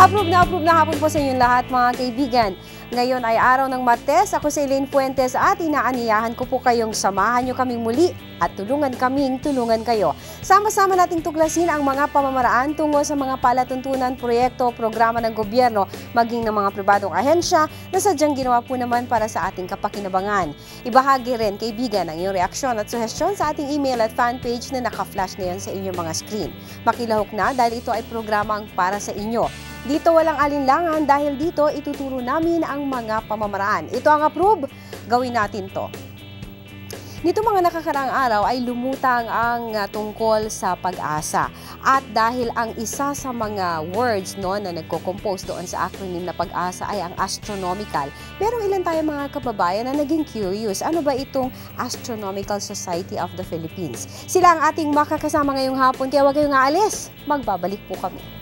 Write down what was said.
Approve na approve na hapon po sa inyong lahat mga kaibigan. Ngayon ay araw ng Martes. Ako si Elaine Fuentes at inaaniyahan ko po kayong samahan nyo kaming muli at tulungan kaming tulungan kayo. Sama-sama nating tuklasin ang mga pamamaraan tungo sa mga palatuntunan, proyekto, programa ng gobyerno, maging ng mga pribadong ahensya na sadyang ginawa po naman para sa ating kapakinabangan. Ibahagi rin, kaibigan, ang iyong reaksyon at suhestyon sa ating email at fanpage na naka-flash ngayon sa inyong mga screen. Makilahok na dahil ito ay programang para sa inyo. Dito walang alinlangan dahil dito ituturo namin ang mga pamamaraan. Ito ang approve, gawin natin to. Nito mga nakakaraang araw ay lumutang ang uh, tungkol sa pag-asa. At dahil ang isa sa mga words no, na nagko-compose doon sa acronym na pag-asa ay ang astronomical, merong ilan tayo mga kababayan na naging curious. Ano ba itong Astronomical Society of the Philippines? Sila ang ating makakasama ngayong hapon, kaya huwag kayong aalis. Magbabalik po kami.